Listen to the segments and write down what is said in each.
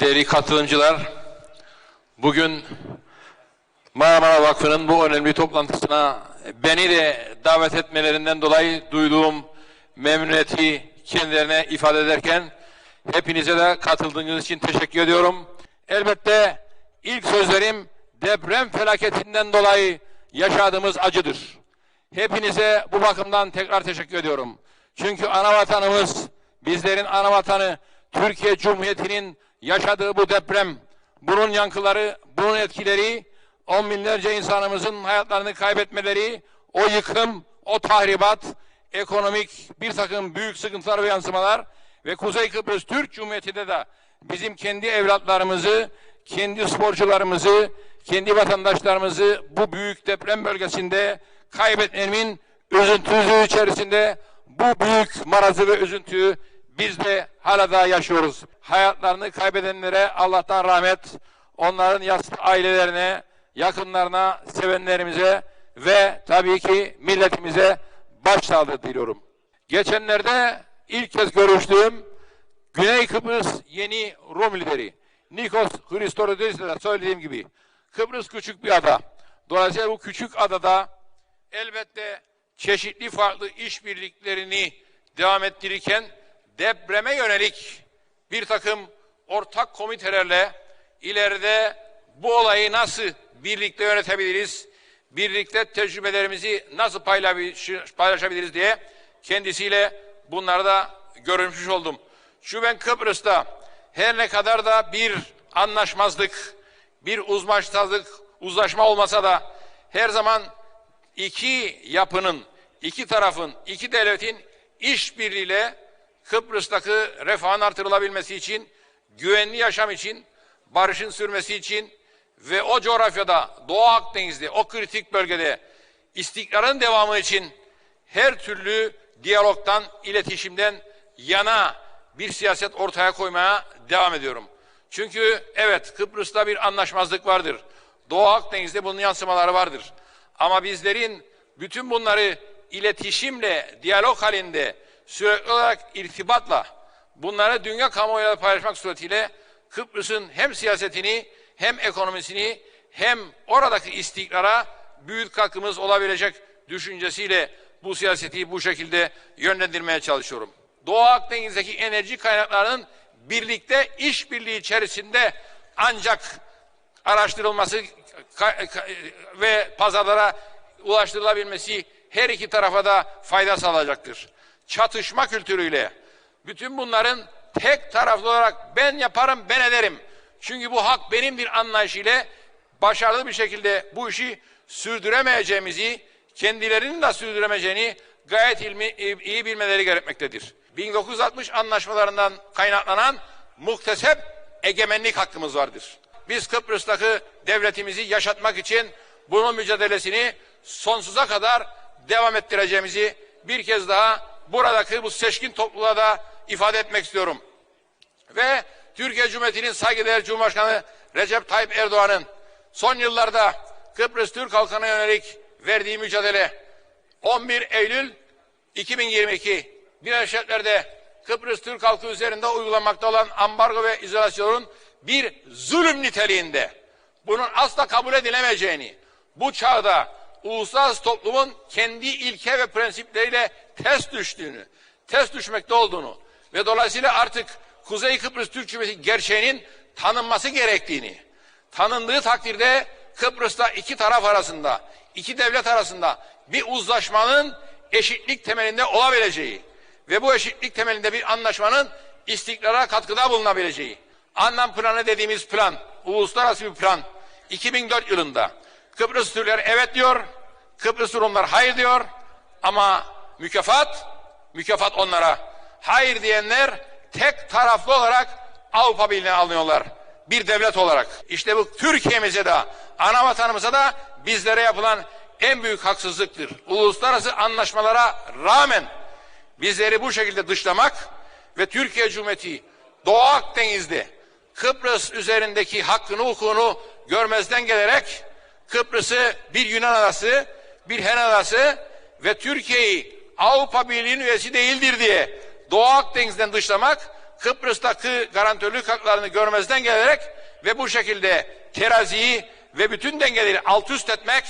Değerli katılımcılar, bugün Marmara Vakfı'nın bu önemli toplantısına beni de davet etmelerinden dolayı duyduğum memnuniyeti kendilerine ifade ederken hepinize de katıldığınız için teşekkür ediyorum. Elbette ilk sözlerim deprem felaketinden dolayı yaşadığımız acıdır. Hepinize bu bakımdan tekrar teşekkür ediyorum. Çünkü ana vatanımız, bizlerin ana vatanı Türkiye Cumhuriyeti'nin yaşadığı bu deprem, bunun yankıları, bunun etkileri, on binlerce insanımızın hayatlarını kaybetmeleri, o yıkım, o tahribat, ekonomik bir takım büyük sıkıntılar ve yansımalar ve Kuzey Kıbrıs Türk Cumhuriyeti'de de bizim kendi evlatlarımızı, kendi sporcularımızı, kendi vatandaşlarımızı bu büyük deprem bölgesinde kaybetmenin üzüntüsü içerisinde bu büyük marazı ve üzüntüyü biz de hala daha yaşıyoruz. Hayatlarını kaybedenlere Allah'tan rahmet, onların yas ailelerine, yakınlarına, sevenlerimize ve tabii ki milletimize başsağlığı diliyorum. Geçenlerde ilk kez görüştüğüm Güney Kıbrıs yeni Rum lideri Nikos Christodoulos'la da söylediğim gibi Kıbrıs küçük bir ada. Dolayısıyla bu küçük adada elbette çeşitli farklı işbirliklerini devam ettirirken depreme yönelik bir takım ortak komitelerle ileride bu olayı nasıl birlikte yönetebiliriz, birlikte tecrübelerimizi nasıl paylaş- paylaşabiliriz diye kendisiyle bunları da görüşmüş oldum. Şu ben Kıbrıs'ta her ne kadar da bir anlaşmazlık, bir uzlaşmazlık, uzlaşma olmasa da her zaman iki yapının, iki tarafın, iki devletin işbirliğiyle Kıbrıs'taki refahın artırılabilmesi için, güvenli yaşam için, barışın sürmesi için ve o coğrafyada Doğu Akdeniz'de, o kritik bölgede istikrarın devamı için her türlü diyalogtan, iletişimden yana bir siyaset ortaya koymaya devam ediyorum. Çünkü evet Kıbrıs'ta bir anlaşmazlık vardır. Doğu Akdeniz'de bunun yansımaları vardır. Ama bizlerin bütün bunları iletişimle, diyalog halinde sürekli olarak irtibatla bunları dünya kamuoyuyla paylaşmak suretiyle Kıbrıs'ın hem siyasetini hem ekonomisini hem oradaki istikrara büyük katkımız olabilecek düşüncesiyle bu siyaseti bu şekilde yönlendirmeye çalışıyorum. Doğu Akdeniz'deki enerji kaynaklarının birlikte işbirliği içerisinde ancak araştırılması ve pazarlara ulaştırılabilmesi her iki tarafa da fayda sağlayacaktır. Çatışma kültürüyle bütün bunların tek taraflı olarak ben yaparım ben ederim. Çünkü bu hak benim bir anlayış ile başarılı bir şekilde bu işi sürdüremeyeceğimizi, kendilerinin de sürdüremeyeceğini gayet ilmi, iyi bilmeleri gerekmektedir. 1960 anlaşmalarından kaynaklanan muhtesep egemenlik hakkımız vardır. Biz Kıbrıs'taki devletimizi yaşatmak için bunun mücadelesini sonsuza kadar devam ettireceğimizi bir kez daha buradaki bu seçkin topluluğa da ifade etmek istiyorum. Ve Türkiye Cumhuriyeti'nin saygıdeğer Cumhurbaşkanı Recep Tayyip Erdoğan'ın son yıllarda Kıbrıs Türk halkına yönelik verdiği mücadele 11 Eylül 2022 Birleşik Milletler'de Kıbrıs Türk halkı üzerinde uygulanmakta olan ambargo ve izolasyonun bir zulüm niteliğinde bunun asla kabul edilemeyeceğini bu çağda uluslararası toplumun kendi ilke ve prensipleriyle ters düştüğünü, ters düşmekte olduğunu ve dolayısıyla artık Kuzey Kıbrıs Türk Cumhuriyeti gerçeğinin tanınması gerektiğini, tanındığı takdirde Kıbrıs'ta iki taraf arasında, iki devlet arasında bir uzlaşmanın eşitlik temelinde olabileceği ve bu eşitlik temelinde bir anlaşmanın istikrara katkıda bulunabileceği. Anlam planı dediğimiz plan, uluslararası bir plan 2004 yılında Kıbrıs Türkler evet diyor, Kıbrıs Rumlar hayır diyor ama mükafat, mükafat onlara. Hayır diyenler tek taraflı olarak Avrupa Birliği'ne alınıyorlar. Bir devlet olarak. İşte bu Türkiye'mize de, ana vatanımıza da bizlere yapılan en büyük haksızlıktır. Uluslararası anlaşmalara rağmen bizleri bu şekilde dışlamak ve Türkiye Cumhuriyeti Doğu Akdeniz'de Kıbrıs üzerindeki hakkını hukukunu görmezden gelerek Kıbrıs'ı bir Yunan adası, bir Hen adası ve Türkiye'yi Avrupa Birliği'nin üyesi değildir diye Doğu Akdeniz'den dışlamak Kıbrıs'taki garantörlük haklarını görmezden gelerek ve bu şekilde teraziyi ve bütün dengeleri alt üst etmek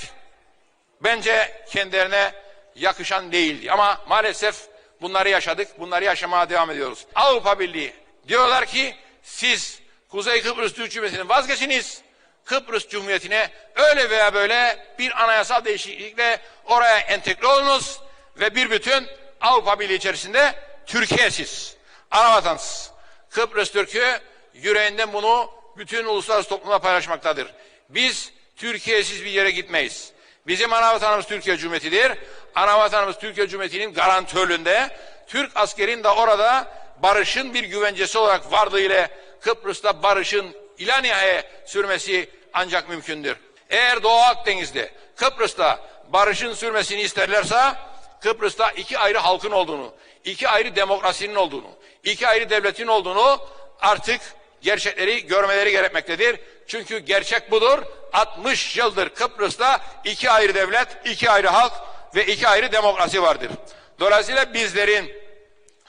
bence kendilerine yakışan değildi. Ama maalesef bunları yaşadık, bunları yaşamaya devam ediyoruz. Avrupa Birliği diyorlar ki siz Kuzey Kıbrıs Türk Cumhuriyeti'nin vazgeçiniz. Kıbrıs Cumhuriyeti'ne öyle veya böyle bir anayasal değişiklikle oraya entegre olunuz ve bir bütün Avrupa Birliği içerisinde Türkiye'siz, anavatansız. Kıbrıs Türk'ü yüreğinden bunu bütün uluslararası toplumla paylaşmaktadır. Biz Türkiye'siz bir yere gitmeyiz. Bizim ana vatanımız Türkiye Cumhuriyeti'dir. Ana vatanımız Türkiye Cumhuriyeti'nin garantörlüğünde. Türk askerin de orada barışın bir güvencesi olarak vardığı ile Kıbrıs'ta barışın ila sürmesi ancak mümkündür. Eğer Doğu Akdeniz'de Kıbrıs'ta barışın sürmesini isterlerse Kıbrıs'ta iki ayrı halkın olduğunu, iki ayrı demokrasinin olduğunu, iki ayrı devletin olduğunu artık gerçekleri görmeleri gerekmektedir. Çünkü gerçek budur. 60 yıldır Kıbrıs'ta iki ayrı devlet, iki ayrı halk ve iki ayrı demokrasi vardır. Dolayısıyla bizlerin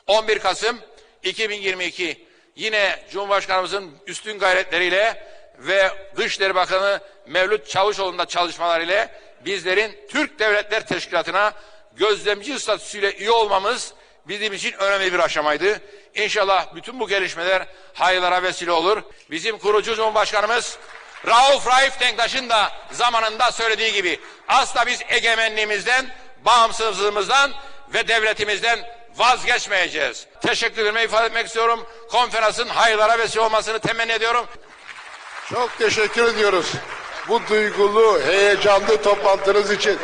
11 Kasım 2022 yine Cumhurbaşkanımızın üstün gayretleriyle ve Dışişleri Bakanı Mevlüt Çavuşoğlu'nun da çalışmalarıyla bizlerin Türk Devletler Teşkilatı'na gözlemci statüsüyle üye olmamız bizim için önemli bir aşamaydı. İnşallah bütün bu gelişmeler hayırlara vesile olur. Bizim kurucu Cumhurbaşkanımız Rauf Raif Denktaş'ın da zamanında söylediği gibi asla biz egemenliğimizden, bağımsızlığımızdan ve devletimizden vazgeçmeyeceğiz. Teşekkürlerimi ifade etmek istiyorum. Konferansın hayırlara vesile olmasını temenni ediyorum. Çok teşekkür ediyoruz. Bu duygulu, heyecanlı toplantınız için.